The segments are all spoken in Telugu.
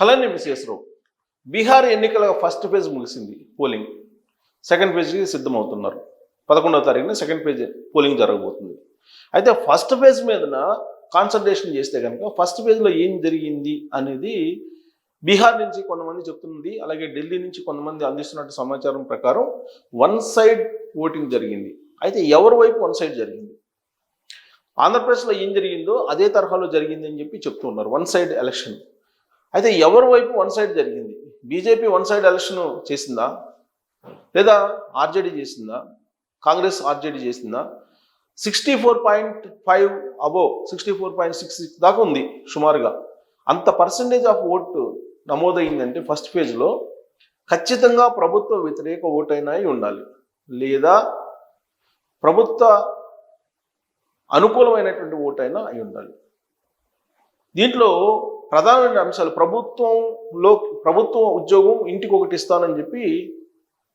హలో మిస్ఎస్ రావు. బీహార్ ఎన్నికల ఫస్ట్ ఫేజ్ ముగిసింది పోలింగ్. సెకండ్ ఫేజ్కి సిద్ధమవుతున్నారు. పదకొండవ తారీఖున సెకండ్ ఫేజ్ పోలింగ్ జరగబోతుంది. అయితే ఫస్ట్ ఫేజ్ మీదన కాన్సన్ట్రేషన్ చేస్తే కనుక ఫస్ట్ ఫేజ్లో ఏం జరిగింది అనేది బీహార్ నుంచి కొంతమంది చెప్తున్నది అలాగే ఢిల్లీ నుంచి కొంతమంది అందిస్తున్నట్టు సమాచారం ప్రకారం వన్ సైడ్ ఓటింగ్ జరిగింది. అయితే ఎవరి వైపు వన్ సైడ్ జరిగింది? ఆంధ్రప్రదేశ్లో ఏం జరిగిందో అదే తరహాలో జరిగింది అని చెప్పి చెప్తున్నారు. One side election. అయితే ఎవరి వైపు వన్ సైడ్ జరిగింది? బీజేపీ వన్ సైడ్ ఎలక్షన్ చేసిందా? లేదా ఆర్జేడీ చేసిందా? కాంగ్రెస్ ఆర్జేడీ చేసిందా? సిక్స్టీ ఫోర్ పాయింట్ ఫైవ్ అబో sixty four point six six దాకా ఉంది సుమారుగా. అంత పర్సంటేజ్ ఆఫ్ ఓటు నమోదైందంటే ఫస్ట్ ఫేజ్లో ఖచ్చితంగా ప్రభుత్వ వ్యతిరేక ఓటైనా ఉండాలి. లేదా ప్రభుత్వ అనుకూలమైనటువంటి ఓటైనా అయి ఉండాలి. దీంట్లో ప్రధానమైన అంశాలు ప్రభుత్వంలో ప్రభుత్వ ఉద్యోగం ఇంటికి ఒకటి ఇస్తానని చెప్పి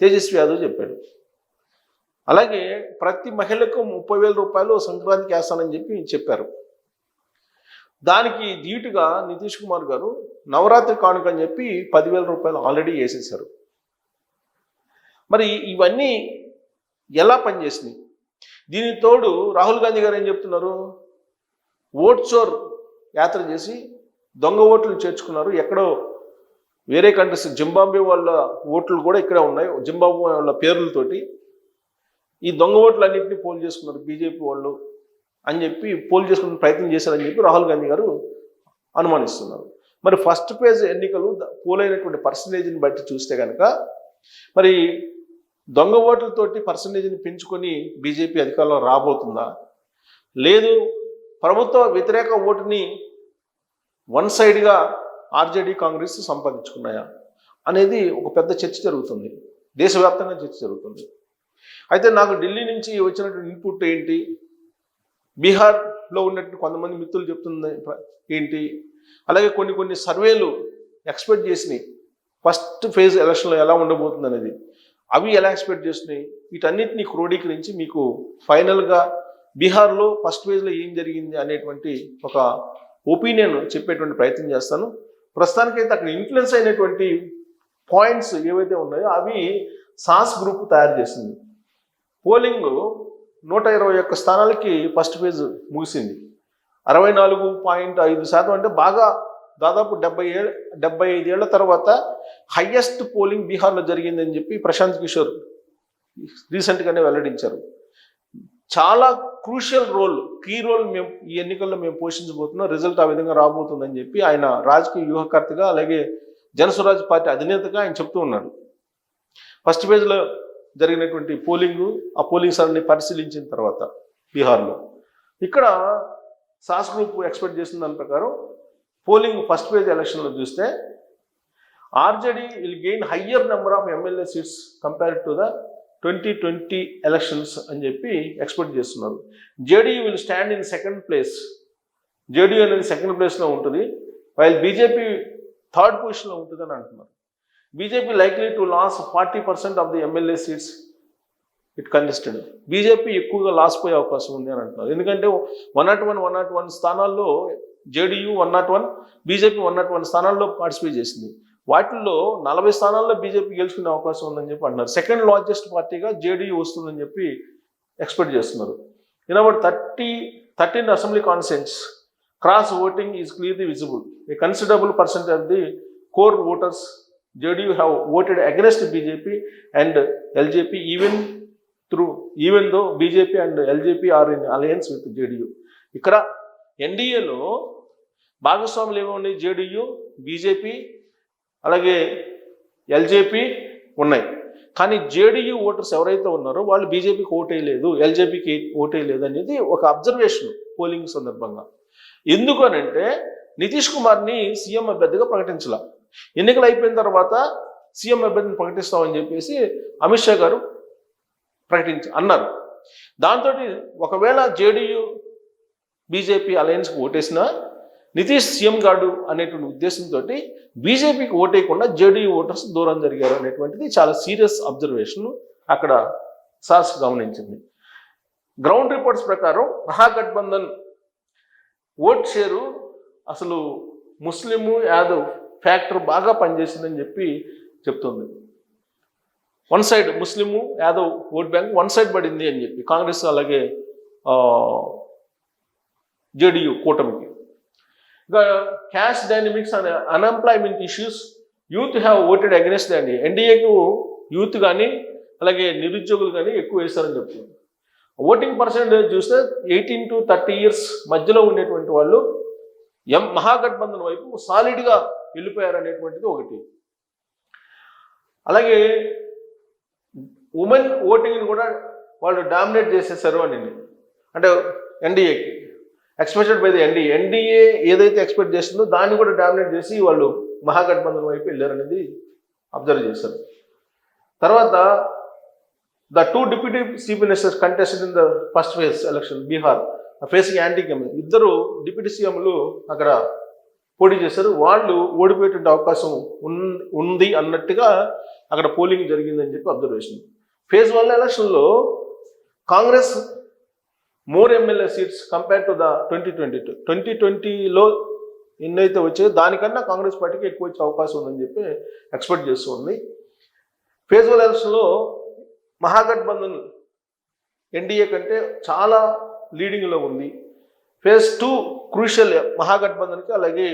తేజస్వి యాదవ్ చెప్పాడు. అలాగే ప్రతి మహిళకు ముప్పై వేల రూపాయలు సంక్రాంతికి వేస్తానని చెప్పి చెప్పారు. దానికి ధీటుగా నితీష్ కుమార్ గారు నవరాత్రి కానుక అని చెప్పి పదివేల రూపాయలు ఆల్రెడీ వేసేసారు మరి ఇవన్నీ ఎలా పనిచేసినాయి? దీనితోడు రాహుల్ గాంధీ గారు ఏం చెప్తున్నారు? ఓట్సోర్ యాత్ర చేసి దొంగ ఓట్లు చేర్చుకున్నారు. ఎక్కడో వేరే కంట్రీస్ జింబాబ్వే వాళ్ళ ఓట్లు కూడా ఇక్కడే ఉన్నాయి. జింబాబ్వే వాళ్ళ పేర్లతోటి ఈ దొంగ ఓట్లు అన్నింటినీ పోల్ చేసుకున్నారు. బీజేపీ వాళ్ళు అని చెప్పి పోల్ చేసుకునే ప్రయత్నం చేశారని చెప్పి రాహుల్ గాంధీ గారు అనుమానిస్తున్నారు. మరి ఫస్ట్ పేజ్ ఎన్నికలు పోలైనటువంటి పర్సంటేజ్ని బట్టి చూస్తే కనుక మరి దొంగ ఓట్లతోటి పర్సంటేజ్ని పెంచుకొని బీజేపీ అధికారంలో రాబోతుందా? లేదు ప్రభుత్వ వ్యతిరేక ఓటుని వన్ సైడ్గా ఆర్జేడీ కాంగ్రెస్ సంపాదించుకున్నాయా అనేది ఒక పెద్ద చర్చ జరుగుతుంది. దేశవ్యాప్తంగా చర్చ జరుగుతుంది. అయితే నాకు ఢిల్లీ నుంచి వచ్చినటువంటి ఇన్పుట్ ఏంటి? బీహార్లో ఉన్నట్టు కొంతమంది మిత్రులు చెప్తుంది ఏంటి? అలాగే కొన్ని కొన్ని సర్వేలు ఎక్స్పెక్ట్ చేసినాయి. ఫస్ట్ ఫేజ్ ఎలక్షన్లో ఎలా ఉండబోతుంది అనేది. అవి ఎలా ఎక్స్పెక్ట్ చేస్తున్నాయి వీటన్నిటిని క్రోడీకరించి మీకు ఫైనల్గా బీహార్లో ఫస్ట్ ఫేజ్లో ఏం జరిగింది అనేటువంటి ఒక ఒపీనియన్ చెప్పేటువంటి ప్రయత్నం చేస్తాను. ప్రస్తుతానికైతే అక్కడ ఇన్ఫ్లుయెన్స్ అయినటువంటి పాయింట్స్ ఏవైతే ఉన్నాయో అవి సాస్ గ్రూప్ తయారు చేసింది. పోలింగ్ నూట ఇరవై ఒక్క స్థానాలకి ఫస్ట్ ఫేజ్ ముగిసింది. అరవై నాలుగు పాయింట్ ఐదు శాతం అంటే బాగా దాదాపు డెబ్బై ఏళ్ళ డెబ్బై ఐదేళ్ళ తర్వాత హయ్యెస్ట్ పోలింగ్ బీహార్లో జరిగిందని చెప్పి ప్రశాంత్ కిషోర్ రీసెంట్గానే వెల్లడించారు. చాలా క్రూషియల్ రోల్ కీ రోల్ మేము ఈ ఎన్నికల్లో మేము పోషించబోతున్నాం. రిజల్ట్ ఆ విధంగా రాబోతుందని చెప్పి ఆయన రాజకీయ వ్యూహకర్తగా అలాగే జనస్వరాజ్ పార్టీ అధినేతగా ఆయన చెప్తూ ఉన్నాడు. ఫస్ట్ పేజ్లో జరిగినటువంటి పోలింగ్ ఆ పోలింగ్ సరళిని పరిశీలించిన తర్వాత బీహార్లో. ఇక్కడ సాస్ గ్రూప్ ఎక్స్పెక్ట్ చేసిన దాని ప్రకారం పోలింగ్ ఫస్ట్ పేజ్ ఎలక్షన్లో చూస్తే RJD will gain higher number of MLA seats compared to the twenty twenty elections అని చెప్పి ఎక్స్పెక్ట్ చేస్తున్నారు. JDU will stand in second place JDU అనేది సెకండ్ ప్లేస్లో ఉంటుంది. వైల్ బీజేపీ థర్డ్ పొజిషన్లో ఉంటుందని అంటున్నారు. BJP likely to lose forty percent of the MLA seats it contested BJP ఎక్కువగా లాస్ పోయే అవకాశం ఉంది అని అంటున్నారు. ఎందుకంటే one not one one not one స్థానాల్లో JDU one not one BJP one not one స్థానాల్లో పార్టిసిపేట్ చేసింది. వాటిల్లో నలభై స్థానాల్లో బీజేపీ గెలుచుకునే అవకాశం ఉందని చెప్పి అంటున్నారు. సెకండ్ లార్జెస్ట్ పార్టీగా జేడీయూ వస్తుందని చెప్పి ఎక్స్పెక్ట్ చేస్తున్నారు. In about thirty thirteen assembly constituencies cross voting is clearly visible. A considerable percent of the core voters JDU have voted against BJP and LJP even through even though BJP and LJP are in alliance with JDU. ఇక్కడ ఎన్డీఏలో భాగస్వాములు ఏమో ఉన్నాయి? జేడీయూ బీజేపీ అలాగే ఎల్జేపీ ఉన్నాయి. కానీ జేడీయూ ఓటర్స్ ఎవరైతే ఉన్నారో వాళ్ళు బీజేపీకి ఓటేయలేదు ఎల్జేపీకి ఓటేయలేదు అనేది ఒక అబ్జర్వేషన్ పోలింగ్ సందర్భంగా. ఎందుకు అనంటే నితీష్ కుమార్ని సీఎం అభ్యర్థిగా ప్రకటించాల. ఎన్నికలు అయిపోయిన తర్వాత సీఎం అభ్యర్థిని ప్రకటిస్తామని చెప్పేసి అమిత్ షా గారు ప్రకటించ అన్నారు. దాంతో ఒకవేళ జేడీయూ బీజేపీ అలయన్స్కి ఓటేసినా నితీష్ సీఎం గాడు అనేటువంటి ఉద్దేశంతో బీజేపీకి ఓటేయకుండా జేడీయూ ఓటర్స్ దూరం జరిగారు అనేటువంటిది చాలా సీరియస్ అబ్జర్వేషన్ అక్కడ సాస్ గమనించింది. గ్రౌండ్ రిపోర్ట్స్ ప్రకారం మహాగఠబంధన్ ఓట్ షేరు అసలు ముస్లిము యాదవ్ ఫ్యాక్టర్ బాగా పనిచేసిందని చెప్పి చెప్తుంది. One side Muslim Yadav vote bank one side పడింది అని చెప్పి కాంగ్రెస్ అలాగే జేడీయూ కూటమికి. ఇంకా cash dynamics and unemployment issues youth have voted against అండి ఎన్డీఏకు యూత్ కానీ అలాగే నిరుద్యోగులు కానీ ఎక్కువ వేస్తారని చెప్తుంది ఓటింగ్ పర్సెంటేజ్ చూస్తే ఎయిటీన్ టు థర్టీ ఇయర్స్ మధ్యలో ఉండేటువంటి వాళ్ళు ఎం మహాగఠబంధన్ వైపు సాలిడ్గా వెళ్ళిపోయారు అనేటువంటిది ఒకటి. అలాగే ఉమెన్ ఓటింగ్ని కూడా వాళ్ళు డామినేట్ చేసేసారు అని అంటే ఎన్డీఏకి. Expected by the NDA NDA ఏదైతే ఎక్స్పెక్ట్ చేస్తుందో దాన్ని కూడా డామినేట్ చేసి వాళ్ళు మహాగఠబంధన్ వైపు వెళ్ళారనేది అబ్జర్వ్ చేశారు. తర్వాత the two deputy chief ministers contested in the first phase election Bihar facing anti government ఇద్దరు డిప్యూటీ సీఎంలు అక్కడ పోటీ చేశారు. వాళ్ళు ఓడిపోయేటువంటి అవకాశం ఉంది అన్నట్టుగా అక్కడ పోలింగ్ జరిగిందని చెప్పి అబ్జర్వేషన్ ఫేజ్ వన్ ఎలక్షన్లో Congress more MLA seats compare to the twenty twenty two twenty ట్వంటీలో ఎన్నైతే వచ్చాయో దానికన్నా కాంగ్రెస్ పార్టీకి ఎక్కువ వచ్చే అవకాశం ఉందని చెప్పి ఎక్స్పెక్ట్ చేస్తుంది. ఫేజ్ వన్ ఎలక్షన్లో మహాగఠబంధన్ ఎన్డీఏ కంటే చాలా లీడింగ్లో ఉంది. ఫేజ్ టూ క్రూషియల్ మహాగఠబంధన్కి అలాగే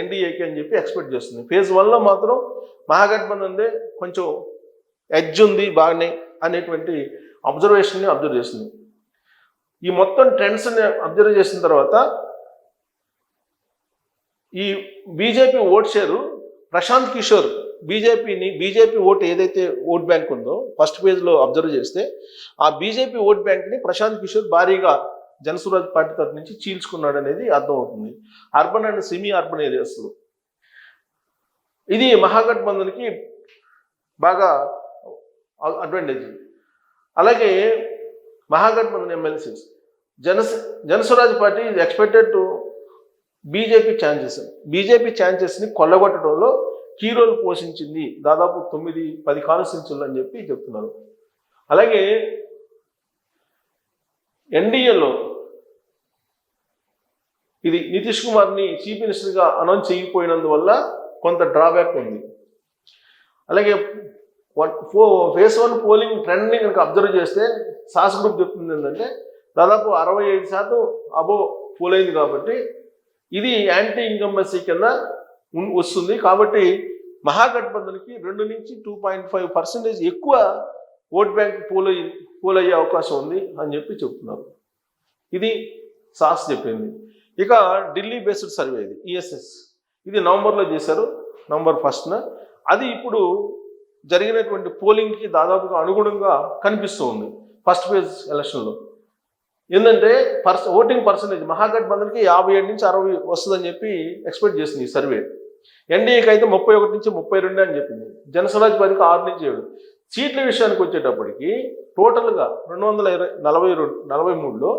ఎన్డీఏకి అని చెప్పి ఎక్స్పెక్ట్ చేస్తుంది. ఫేజ్ వన్లో మాత్రం మహాగఠబంధన్దే కొంచెం ఎడ్జ్ ఉంది బాగానే అనేటువంటి అబ్జర్వేషన్ని అబ్జర్వ్ చేస్తుంది. ఈ మొత్తం ట్రెండ్స్ని అబ్జర్వ్ చేసిన తర్వాత ఈ BJP vote share Prashant Kishor బీజేపీని బీజేపీ ఓట్ ఏదైతే ఓట్ బ్యాంక్ ఉందో ఫస్ట్ పేజ్లో అబ్జర్వ్ చేస్తే ఆ బీజేపీ ఓట్ బ్యాంక్ని ప్రశాంత్ కిషోర్ భారీగా జనసురాజ్ పార్టీ తరఫు నుంచి చీల్చుకున్నాడు అనేది అర్థమవుతుంది. అర్బన్ అండ్ సెమీ అర్బన్ ఏరియాస్లో ఇది మహాగఠబంధన్కి బాగా అడ్వాంటేజ్. అలాగే మహాగఠబంధన్ ఎమ్మెల్సీస్ జన జనస్వరాజ్ పార్టీ ఇది expected to BJP chances BJP ఛాన్సెస్ని కొల్లగొట్టడంలో కీ రోల్ పోషించింది. దాదాపు తొమ్మిది పది కాన్స్టిట్యూన్సీలు అని చెప్పి చెప్తున్నారు. అలాగే ఎన్డీఏలో ఇది నితీష్ కుమార్ని చీఫ్ మినిస్టర్గా అనౌన్స్ చేయకపోయినందువల్ల కొంత డ్రాబ్యాక్ ఉంది. అలాగే ఫేస్ వన్ పోలింగ్ ట్రెండ్ని కనుక అబ్జర్వ్ చేస్తే సాస్ గ్రూప్ చెప్తుంది ఏంటంటే దాదాపు అరవై ఐదు శాతం అబో పోలైంది అయింది కాబట్టి ఇది యాంటీ ఇన్కంబెన్సీ కింద వస్తుంది. కాబట్టి మహాగఠబంధన్కి రెండు నుంచి టూ పాయింట్ ఫైవ్ పర్సెంటేజ్ ఎక్కువ ఓట్ బ్యాంక్ పోల్ అయ్యి పోల్ అయ్యే అవకాశం ఉంది అని చెప్పి చెప్తున్నారు. ఇది సాస్ చెప్పింది. ఇక ఢిల్లీ బేస్డ్ సర్వే ఇది ఈఎస్ఎస్ ఇది నవంబర్లో చేశారు నవంబర్ ఫస్ట్న. అది ఇప్పుడు జరిగినటువంటి పోలింగ్కి దాదాపుగా అనుగుణంగా కనిపిస్తూ ఉంది ఫస్ట్ ఫేజ్ ఎలక్షన్లో ఏంటంటే పర్స ఓటింగ్ పర్సంటేజ్ మహాగఠబంధన్కి యాభై ఏడు నుంచి అరవై వస్తుందని చెప్పి ఎక్స్పెక్ట్ చేసింది ఈ సర్వే ఎన్డీఏకి అయితే ముప్పై ఒకటి నుంచి ముప్పై రెండు అని చెప్పింది. జనసమాజ్ పార్టీకి ఆరు నుంచి ఏడు. సీట్ల విషయానికి వచ్చేటప్పటికి టోటల్గా రెండు వందల ఇరవై నలభై రెండు నలభై మూడులో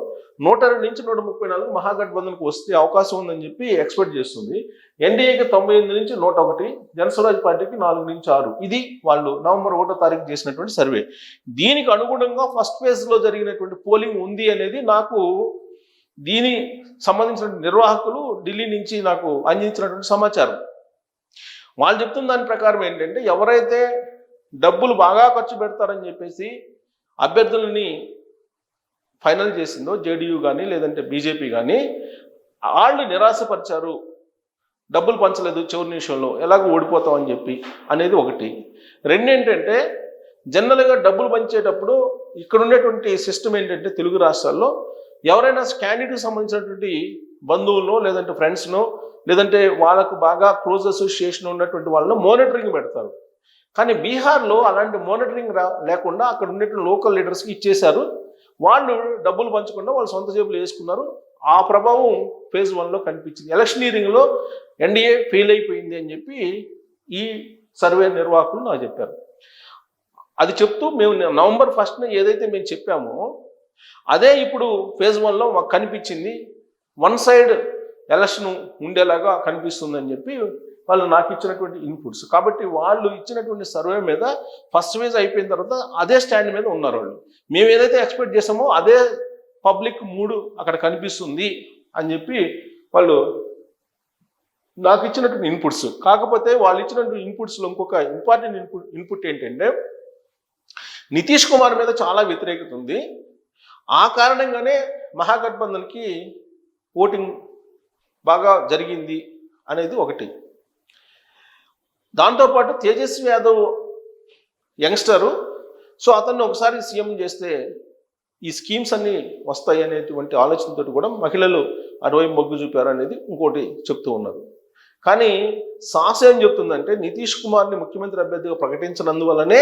నూట రెండు నుంచి నూట ముప్పై నాలుగు మహాగఠబంధన్కి వస్తే అవకాశం ఉందని చెప్పి ఎక్స్పెక్ట్ చేస్తుంది. ఎన్డీఏకి తొంభై ఎనిమిది నుంచి నూట ఒకటి జనస్వరాజ్ పార్టీకి నాలుగు నుంచి ఆరు. ఇది వాళ్ళు నవంబర్ ఒకటో తారీఖు చేసినటువంటి సర్వే. దీనికి అనుగుణంగా ఫస్ట్ ఫేజ్లో జరిగినటువంటి పోలింగ్ ఉంది అనేది నాకు దీని సంబంధించిన నిర్వాహకులు ఢిల్లీ నుంచి నాకు అందించినటువంటి సమాచారం. వాళ్ళు చెప్తున్న దాని ప్రకారం ఏంటంటే ఎవరైతే డబ్బులు బాగా ఖర్చు పెడతారని చెప్పేసి అభ్యర్థులని ఫైనల్ చేసిందో జేడీయూ కానీ లేదంటే బీజేపీ కానీ వాళ్ళు నిరాశపరిచారు. డబ్బులు పంచలేదు చివరి నిమిషంలో ఎలాగో ఓడిపోతామని చెప్పి అనేది ఒకటి. రెండేంటంటే జనరల్గా డబ్బులు పంచేటప్పుడు ఇక్కడ ఉండేటువంటి సిస్టమ్ ఏంటంటే తెలుగు రాష్ట్రాల్లో ఎవరైనా క్యాండిడేట్కి సంబంధించినటువంటి బంధువులను లేదంటే ఫ్రెండ్స్ను లేదంటే వాళ్ళకు బాగా క్లోజ్ అసోసియేషన్ ఉన్నటువంటి వాళ్ళను మానిటరింగ్ పెడతారు. కానీ బీహార్లో అలాంటి మానిటరింగ్ రా లేకుండా అక్కడ ఉండేటువంటి లోకల్ లీడర్స్కి ఇచ్చేశారు. వాళ్ళు డబ్బులు పంచకుండా వాళ్ళు సొంత జేబులు వేసుకున్నారు. ఆ ప్రభావం ఫేజ్ వన్లో కనిపించింది. ఎలక్షనీరింగ్లో ఎన్డీఏ ఫెయిల్ అయిపోయింది అని చెప్పి ఈ సర్వే నిర్వాహకులు నాకు చెప్పారు. అది చెప్తూ మేము నవంబర్ ఫస్ట్న ఏదైతే మేము చెప్పామో అదే ఇప్పుడు ఫేజ్ వన్లో మాకు కనిపించింది. వన్ సైడ్ ఎలక్షన్ ఉండేలాగా కనిపిస్తుందని చెప్పి వాళ్ళు నాకు ఇచ్చినటువంటి ఇన్పుట్స్ కాబట్టి వాళ్ళు ఇచ్చినటువంటి సర్వే మీద ఫస్ట్ ఫేజ్ అయిపోయిన తర్వాత అదే స్టాండ్ మీద ఉన్నారు వాళ్ళు. మేము ఏదైతే ఎక్స్పెక్ట్ చేసామో అదే పబ్లిక్ మూడు అక్కడ కనిపిస్తుంది అని చెప్పి వాళ్ళు నాకు ఇచ్చినటువంటి ఇన్పుట్స్ కాకపోతే వాళ్ళు ఇచ్చినటువంటి ఇన్పుట్స్లో ఇంకొక ఇంపార్టెంట్ ఇన్పుట్ ఇన్పుట్ ఏంటంటే నితీష్ కుమార్ మీద చాలా వ్యతిరేకత ఉంది. ఆ కారణంగానే మహాగఠబంధన్కి ఓటింగ్ బాగా జరిగింది అనేది ఒకటి. దాంతోపాటు తేజస్వి యాదవ్ యంగ్స్టరు. సో అతన్ని ఒకసారి సీఎం చేస్తే ఈ స్కీమ్స్ అన్నీ వస్తాయి అనేటువంటి ఆలోచనతో కూడా మహిళలు అటువైపు మొగ్గు చూపారు అనేది ఇంకోటి చెప్తూ ఉన్నారు. కానీ సాస్ ఏం చెప్తుందంటే నితీష్ కుమార్ని ముఖ్యమంత్రి అభ్యర్థిగా ప్రకటించినందువల్లనే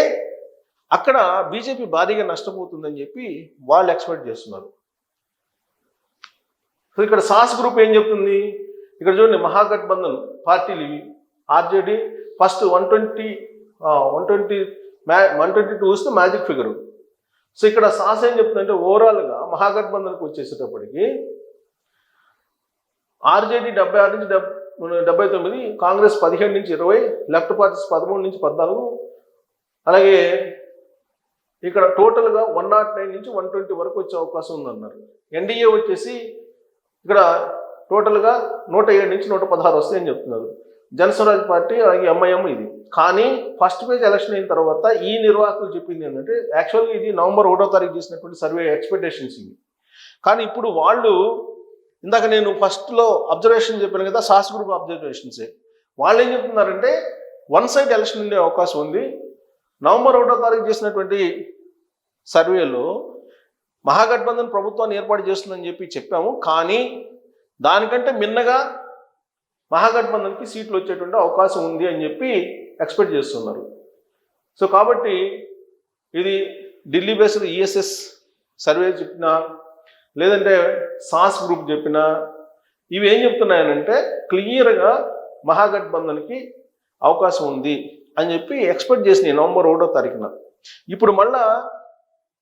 అక్కడ బీజేపీ భారీగా నష్టపోతుందని చెప్పి వాళ్ళు ఎక్స్పెక్ట్ చేస్తున్నారు. సో ఇక్కడ సాస్ గ్రూప్ ఏం చెప్తుంది? ఇక్కడ చూడండి మహాగఠబంధన్ పార్టీలు ఇవి. RJD first one twenty one twenty మ్యా వన్ ట్వంటీ టూ వస్తే మ్యాజిక్ ఫిగర్. సో ఇక్కడ సాస్ ఏం చెప్తుందంటే ఓవరాల్గా మహాగఠబంధన్కి వచ్చేసేటప్పటికి ఆర్జేడీ డెబ్బై ఆరు నుంచి డెబ్ డెబ్బై తొమ్మిది కాంగ్రెస్ పదిహేడు నుంచి ఇరవై లెఫ్ట్ పార్టీస్ పదమూడు నుంచి పద్నాలుగు అలాగే ఇక్కడ టోటల్గా వన్ నాట్ నైన్ నుంచి వన్ ట్వంటీ వరకు వచ్చే అవకాశం ఉందన్నారు. ఎన్డీఏ వచ్చేసి ఇక్కడ టోటల్గా నూట ఏడు నుంచి నూట పదహారు వస్తాయని చెప్తున్నారు. జనస్వరాజ్ పార్టీ అలాగే ఎంఐఎం ఇది. కానీ ఫస్ట్ పేజ్ ఎలక్షన్ అయిన తర్వాత ఈ నిర్వాహకులు చెప్పింది ఏంటంటే యాక్చువల్గా ఇది నవంబర్ ఒకటో తారీఖు చేసినటువంటి సర్వే ఎక్స్పెక్టేషన్స్ ఇవి. కానీ ఇప్పుడు వాళ్ళు ఇందాక నేను ఫస్ట్లో అబ్జర్వేషన్ చెప్పాను కదా సాస్ గ్రూప్ అబ్జర్వేషన్సే వాళ్ళు ఏం చెప్తున్నారంటే వన్ సైడ్ ఎలక్షన్ ఉండే అవకాశం ఉంది. నవంబర్ ఒకటో తారీఖు చేసినటువంటి సర్వేలో మహాగఠబంధన్ ప్రభుత్వాన్ని ఏర్పాటు చేస్తుందని చెప్పి చెప్పాము. కానీ దానికంటే మిన్నగా మహాగఠబంధన్కి సీట్లు వచ్చేటువంటి అవకాశం ఉంది అని చెప్పి ఎక్స్పెక్ట్ చేస్తున్నారు. సో కాబట్టి ఇది ఢిల్లీ బేస్డ్ ఈఎస్ఎస్ సర్వే చెప్పినా లేదంటే సాస్ గ్రూప్ చెప్పినా ఇవి ఏం చెప్తున్నాయనంటే క్లియర్గా మహాగఠబంధన్కి అవకాశం ఉంది అని చెప్పి ఎక్స్పెక్ట్ చేసిన నవంబర్ ఒకటో తారీఖున. ఇప్పుడు మళ్ళా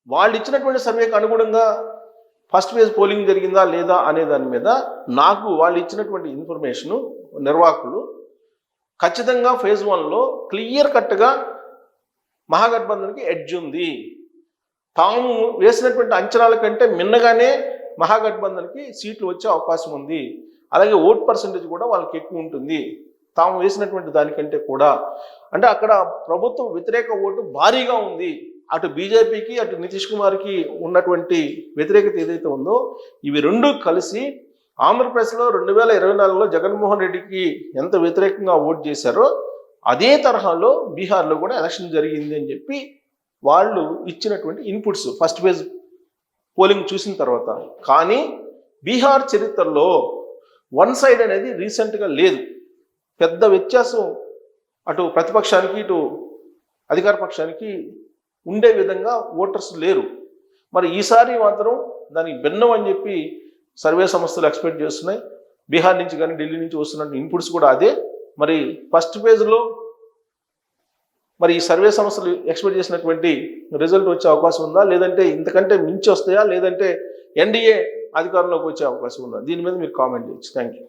వాళ్ళు ఇచ్చినటువంటి సర్వేకి అనుగుణంగా ఫస్ట్ ఫేజ్ పోలింగ్ జరిగిందా లేదా అనే దాని మీద నాకు వాళ్ళు ఇచ్చినటువంటి ఇన్ఫర్మేషను నిర్వాహకులు ఖచ్చితంగా ఫేజ్ వన్లో క్లియర్ కట్గా మహాగఠబంధన్కి ఎడ్జ్ ఉంది. తాము వేసినటువంటి అంచనాల కంటే మిన్నగానే మహాగఠబంధన్కి సీట్లు వచ్చే అవకాశం ఉంది. అలాగే ఓట్ పర్సంటేజ్ కూడా వాళ్ళకి ఎక్కువ ఉంటుంది. తాము వేసినటువంటి దానికంటే కూడా. అంటే అక్కడ ప్రభుత్వ వ్యతిరేక ఓటు భారీగా ఉంది. అటు బీజేపీకి అటు నితీష్ కుమార్కి ఉన్నటువంటి వ్యతిరేకత ఏదైతే ఉందో ఇవి రెండు కలిసి ఆంధ్రప్రదేశ్లో రెండు వేల ఇరవై నాలుగులో జగన్మోహన్ రెడ్డికి ఎంత వ్యతిరేకంగా ఓట్ చేశారో అదే తరహాలో బీహార్లో కూడా ఎలక్షన్ జరిగింది అని చెప్పి వాళ్ళు ఇచ్చినటువంటి ఇన్పుట్స్ ఫస్ట్ ఫేజ్ పోలింగ్ చూసిన తర్వాత. కానీ బీహార్ చరిత్రలో వన్ సైడ్ అనేది రీసెంట్గా లేదు. పెద్ద వ్యత్యాసం అటు ప్రతిపక్షానికి ఇటు అధికార పక్షానికి ఉండే విధంగా ఓటర్స్ లేరు. మరి ఈసారి మాత్రం దానికి భిన్నం అని చెప్పి సర్వే సంస్థలు ఎక్స్పెక్ట్ చేస్తున్నాయి. బీహార్ నుంచి కానీ ఢిల్లీ నుంచి వస్తున్న ఇన్పుట్స్ కూడా అదే. మరి ఫస్ట్ ఫేజ్లో మరి ఈ సర్వే సంస్థలు ఎక్స్పెక్ట్ చేసినటువంటి రిజల్ట్ వచ్చే అవకాశం ఉందా? లేదంటే ఇంతకంటే మించి వస్తాయా? లేదంటే ఎన్డీఏ అధికారంలోకి వచ్చే అవకాశం ఉందా? దీని మీద మీరు కామెంట్ చేయొచ్చు. Thank you